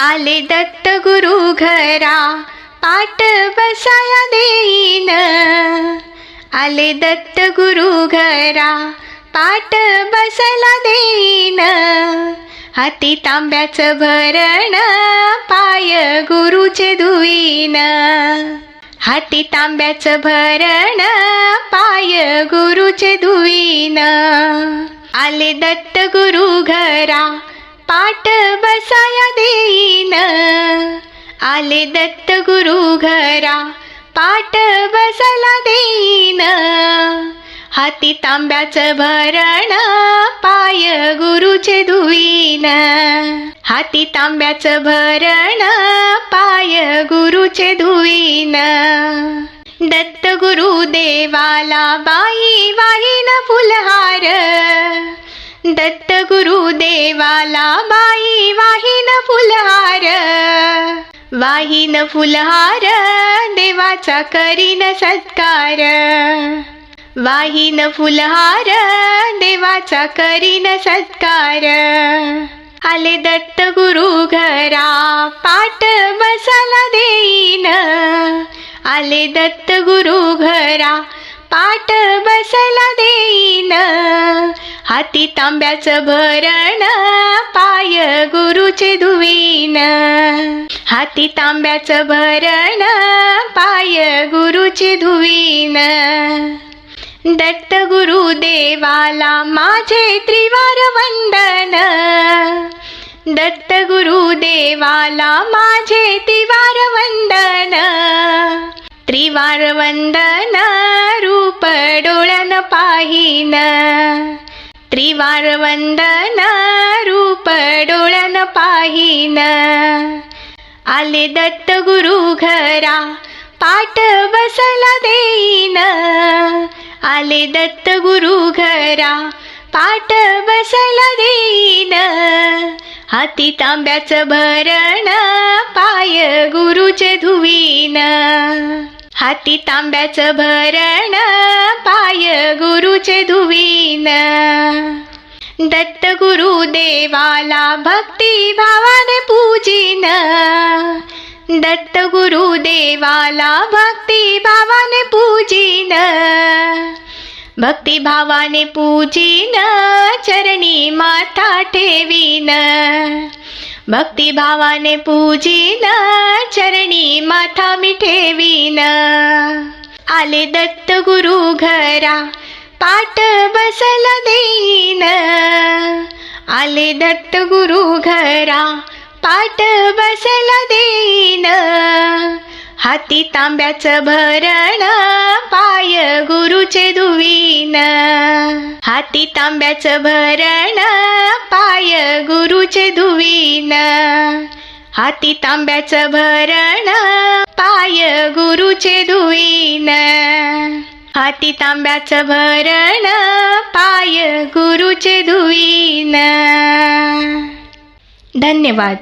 आले दत्त गुरु घरा पाठ बसाया देईन. आले दत्त गुरु घरा पाठ बसायला देईन. हाती तांब्याचं भरण पाय गुरुचे धुईन. हाती तांब्याचं भरण पाय गुरुचे धुईन. आले दत्त गुरु घरा पाठ बसाया देईन. आले दत्त गुरु घरा पाठ बसायला देईन. हाती तांब्याचं भरण पाय गुरुचे धुईन. हाती तांब्याचं भरण पाय गुरुचे धुईन. दत्त गुरु देवाला बाई वाहीन फुलहार. दत्त गुरु देवाला बाई वाहिन फुलहार. वाहिन फुलहार देवाचा करीन सत्कार. वाहिन फुलहार देवाचा करीन सत्कार. आले दत्त गुरु घरा पाट बसायला देईन. आले दत्त गुरु घरा पाठ बसायला देईन. हाती तांब्याचं भरण पाय गुरुचे धुवीन. हाती तांब्याचं भरण पाय गुरुचे धुवीन. दत्त गुरु देवाला माझे त्रिवार वंदन. दत्त गुरु देवाला माझे त्रिवार वंदन. त्रिवार वंदन रूप डोळ्यान पाहीन. त्रिवार वंदना रूप डोळ्यान पाहीन आले दत्त गुरु घरा पाठ बसला देईन आले दत्त गुरु घरा पाठ बसायला देईन हाती तांब्याचं भरण पाय गुरुचे धुवीन हाती तांब्याचं भरण पाय गुरुचे धुवीन. दत्त गुरु देवाला भक्ती भावाने पूजिन. दत्त गुरु देवाला भक्ती भावाने पूजिन. भक्ती भावाने पूजिन चरणी माथा ठेवीन. भक्ती भावाने पूजीन चरणी माथा मी ठेवीन आले दत्त गुरु घरा पाठ बसला देईन. आले दत्त गुरु घरा पाठ बसला देईन. हाती तांब्याचं भरण पाय गुरुचे धुवीन. हाती तांब्याचं भरण पाय गुरुचे धुवीन. हाती तांब्याचं भरण पाय गुरुचे धुवीन हाती तांब्याचं भरण पाय गुरुचे धुवीन धन्यवाद.